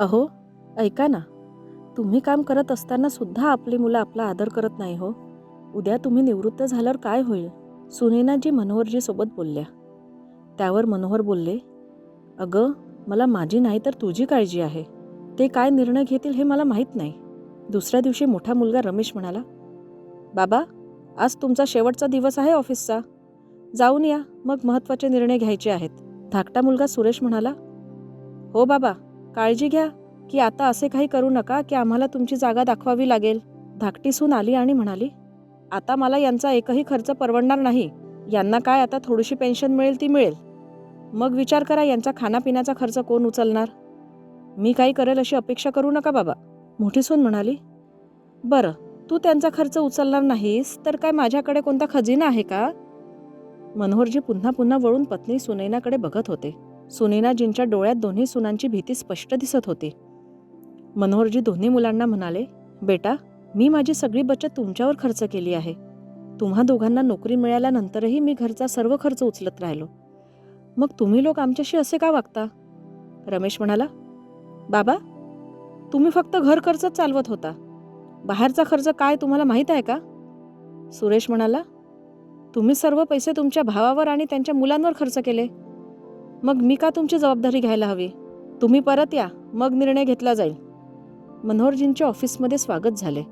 अहो ऐका ना. तुम्ही काम करत असताना सुद्धा आपली मुलं आपला आदर करत नाही हो. उद्या तुम्ही निवृत्त झाल्यावर काय होईल? सुनेनाजी मनोहरजीसोबत बोलल्या. त्यावर मनोहर बोलले अगं मला माझी नाही तर तुझी काळजी आहे. ते काय निर्णय घेतील हे मला माहीत नाही. दुसऱ्या दिवशी मोठा मुलगा रमेश म्हणाला बाबा आज तुमचा शेवटचा दिवस आहे ऑफिसचा. जाऊन या. मग महत्त्वाचे निर्णय घ्यायचे आहेत. धाकटा मुलगा सुरेश म्हणाला हो बाबा. काळजी घ्या की आता असे काही करू नका की आम्हाला तुमची जागा दाखवावी लागेल. धाकटी सून आली आणि म्हणाली आता मला यांचा एकही खर्च परवडणार नाही. यांना काय आता थोडीशी पेन्शन मिळेल ती मिळेल. मग विचार करा यांचा खाण्यापिण्याचा खर्च कोण उचलणार? मी काही करेल अशी अपेक्षा करू नका बाबा. मोठी सून म्हणाली बरं तू त्यांचा खर्च उचलणार नाहीस तर काय माझ्याकडे कोणता खजिना आहे का? मनोहरजी पुन्हा पुन्हा वळून पत्नी सुनैनाकडे बघत होते. सुनेनाजींच्या डोळ्यात दोन्ही सुनांची भीती स्पष्ट दिसत होती. मनोहरजी दोन्ही मुलांना म्हणाले बेटा मी माझी सगळी बचत तुमच्यावर खर्च केली आहे. तुम्हा दोघांना नोकरी मिळाल्यानंतरही मी घरचा सर्व खर्च उचलत राहिलो. मग तुम्ही लोक आमच्याशी असे का वागता? रमेश म्हणाला बाबा तुम्ही फक्त घर खर्चच चालवत होता. बाहेरचा खर्च काय तुम्हाला माहीत आहे का? सुरेश म्हणाला तुम्ही सर्व पैसे तुमच्या भावावर आणि त्यांच्या मुलांवर खर्च केले. मग मी का तुमची जबाबदारी घ्यायला हवी? तुम्ही परत या मग निर्णय घेतला जाईल. मनोहरजींच्या ऑफिसमध्ये स्वागत झाले.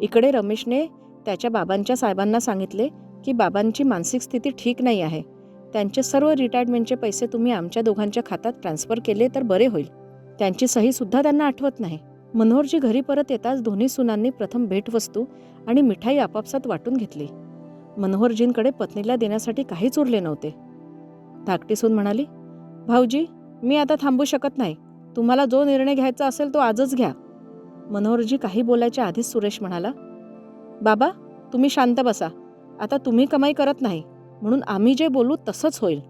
इकडे रमेशने त्याच्या बाबांच्या साहेबांना सांगितले की बाबांची मानसिक स्थिती ठीक नाही आहे. त्यांचे सर्व रिटायरमेंटचे पैसे तुम्ही आमच्या दोघांच्या खात्यात ट्रान्स्फर केले तर बरे होईल. त्यांची सही सुद्धा त्यांना आठवत नाही. मनोहरजी घरी परत येताच दोन्ही सुनांनी प्रथम भेटवस्तू आणि मिठाई आपापसात वाटून घेतली. मनोहरजींकडे पत्नीला देण्यासाठी काहीच उरले नव्हते. धाकटी सून म्हणाली भाऊजी मी आता थांबू शकत नाही. तुम्हाला जो निर्णय घ्यायचा असेल तो आजच घ्या. मनोहरजी काही बोलायच्या आधीच सुरेश म्हणाला बाबा तुम्ही शांत बसा. आता तुम्ही कमाई करत नाही. म्हणून आम्ही जे बोलू तसंच होईल.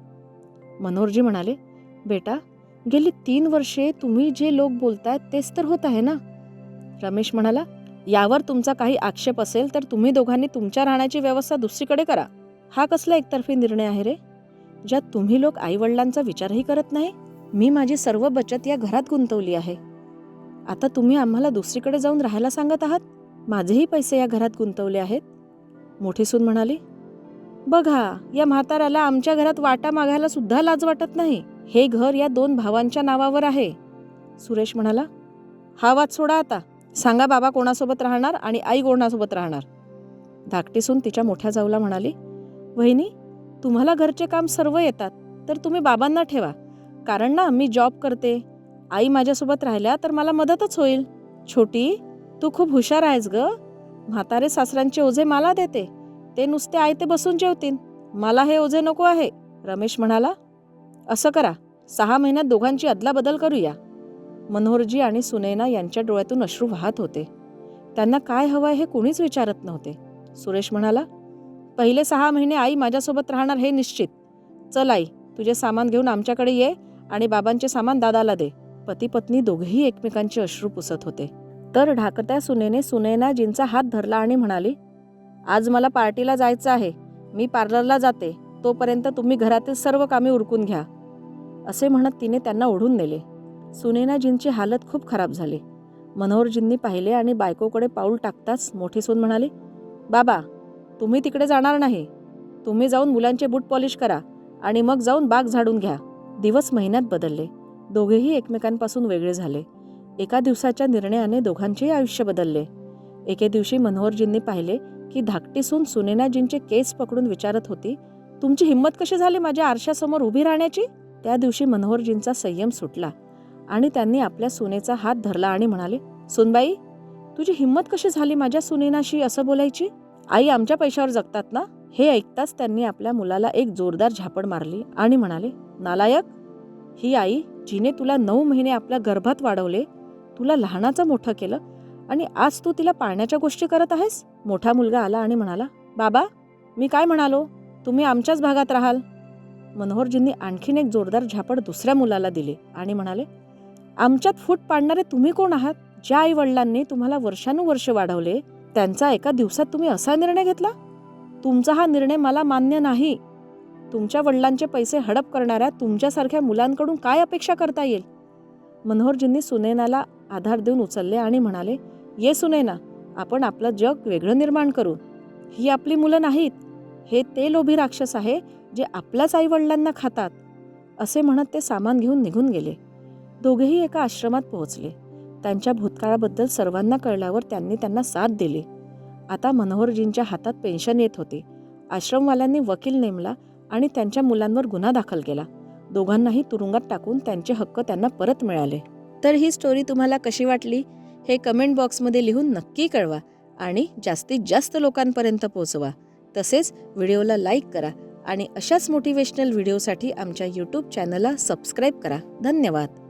मनोहरजी म्हणाले बेटा गेली तीन वर्षे तुम्ही जे लोक बोलतायत तेच तर होत आहे ना? रमेश म्हणाला यावर तुमचा काही आक्षेप असेल तर तुम्ही दोघांनी तुमच्या राहण्याची व्यवस्था दुसरीकडे करा. हा कसला एकतर्फी निर्णय आहे रे? ज्यात तुम्ही लोक आईवडिलांचा विचारही करत नाही? मी माझी सर्व बचत या घरात गुंतवली आहे. आता तुम्ही आम्हाला दुसरीकडे जाऊन राहायला सांगत आहात? माझेही पैसे या घरात गुंतवले आहेत? मोठी सून म्हणाली बघा या म्हाताऱ्याला आमच्या घरात वाटा मागायला सुद्धा लाज वाटत नाही. हे घर या दोन भावांच्या नावावर आहे. सुरेश म्हणाला हा वाद सोडा आता. सांगा बाबा कोणासोबत राहणार आणि आई कोणासोबत राहणार. धाकटी सून तिच्या मोठ्या जाऊला म्हणाली वहिनी तुम्हाला घरचे काम सर्व येतात तर तुम्ही बाबांना ठेवा. कारण ना मी जॉब करते. आई माझ्यासोबत राहिल्या तर मला मदतच होईल. छोटी तू खूप हुशार आहेस ग. म्हातारे सासऱ्यांचे ओझे मला देते. ते नुसते आयते बसून जेवतील. मला हे ओझे नको आहे रमेश म्हणाला. असं करा सहा महिन्यात दोघांची अदलाबदल करूया. मनोहरजी आणि सुनैना यांच्या डोळ्यातून अश्रू वाहत होते. त्यांना काय हवंय हे कोणीच विचारत नव्हते. सुरेश म्हणाला पहिले सहा महिने आई माझ्यासोबत राहणार हे निश्चित. चल आई तुझे सामान घेऊन आमच्याकडे ये आणि बाबांचे सामान दादाला दे. पती पत्नी दोघेही एकमेकांचे अश्रू पुसत होते. तर ढाकत्या सुनेने सुनैनाजींचा हात धरला आणि म्हणाली आज मला पार्टीला जायचं आहे. मी पार्लरला जाते. तोपर्यंत तुम्ही घरातील सर्व कामे उरकून घ्या. असे म्हणत तिने त्यांना ओढून नेले. सुनैनाजींची हालत खूप खराब झाली. मनोहरजींनी पाहिले आणि बायकोकडे पाऊल टाकताच मोठी सून म्हणाली बाबा तुम्ही तिकडे जाणार नाही. तुम्ही जाऊन मुलांचे बूट पॉलिश करा आणि मग जाऊन बाग झाडून घ्या. दिवस महिन्यात बदलले. दोघेही एकमेकांपासून वेगळे झाले. एका दिवसाच्या निर्णयाने दोघांचेही आयुष्य बदलले. एके दिवशी मनोहरजींनी पाहिले की धाकटी सून सुनेनाजींचे केस पकडून विचारत होती तुमची हिंमत कशी झाली माझ्या आरशासमोर उभी राहण्याची? त्या दिवशी मनोहरजींचा संयम सुटला आणि त्यांनी आपल्या सुनेचा हात धरला आणि म्हणाले सुनबाई तुझी हिंमत कशी झाली माझ्या सुनेनाशी असं बोलायची? आई आमच्या पैशावर जगतात ना? हे ऐकताच त्यांनी आपल्या मुलाला एक जोरदार झापड मारली आणि म्हणाले नालायक ही आई जिने तुला नऊ महिने आपल्या गर्भात वाढवले तुला लहानाचं मोठं केलं आणि आज तू तिला पाळण्याच्या गोष्टी करत आहेस? मोठा मुलगा आला आणि म्हणाला बाबा मी काय म्हणालो? तुम्ही आमच्याच भागात राहाल. मनोहरजींनी आणखीन एक जोरदार झापड दुसऱ्या मुलाला दिले आणि म्हणाले आमच्यात फूट पाडणारे तुम्ही कोण आहात? ज्या आई वडिलांनी तुम्हाला वर्षानुवर्ष वाढवले त्यांचा एका दिवसात तुम्ही असा निर्णय घेतला? तुमचा हा निर्णय मला मान्य नाही. तुमच्या वडिलांचे पैसे हडप करणाऱ्या तुमच्यासारख्या मुलांकडून काय अपेक्षा करता येईल? मनोहरजींनी सुनैनाला आधार देऊन उचलले आणि म्हणाले ये सुनैना आपण आपलं जग वेगळं निर्माण करू. ही आपली मुलं नाहीत. हे ते लोभी राक्षस आहे जे आपल्याच आईवडिलांना खातात. असे म्हणत ते सामान घेऊन निघून गेले. दोघेही एका आश्रमात पोहोचले. त्यांच्या भूतकाळाबद्दल सर्वांना कळल्यावर त्यांनी त्यांना साथ दिली. आता मनोहरजींच्या हातात पेन्शन येत होते. आश्रमवाल्यांनी वकील नेमला आणि त्यांच्या मुलांवर गुन्हा दाखल केला. दोघांनाही तुरुंगात टाकून त्यांचे हक्क त्यांना परत मिळाले. तर ही स्टोरी तुम्हाला कशी वाटली? हे कमेंट बॉक्समध्ये लिहून नक्की कळवा आणि जास्तीत जास्त लोकांपर्यंत पोहोचवा. तसेच व्हिडिओला लाईक करा आणि अशाच मोटिवेशनल व्हिडिओसाठी आमच्या यूट्यूब चॅनलला सबस्क्राईब करा. धन्यवाद.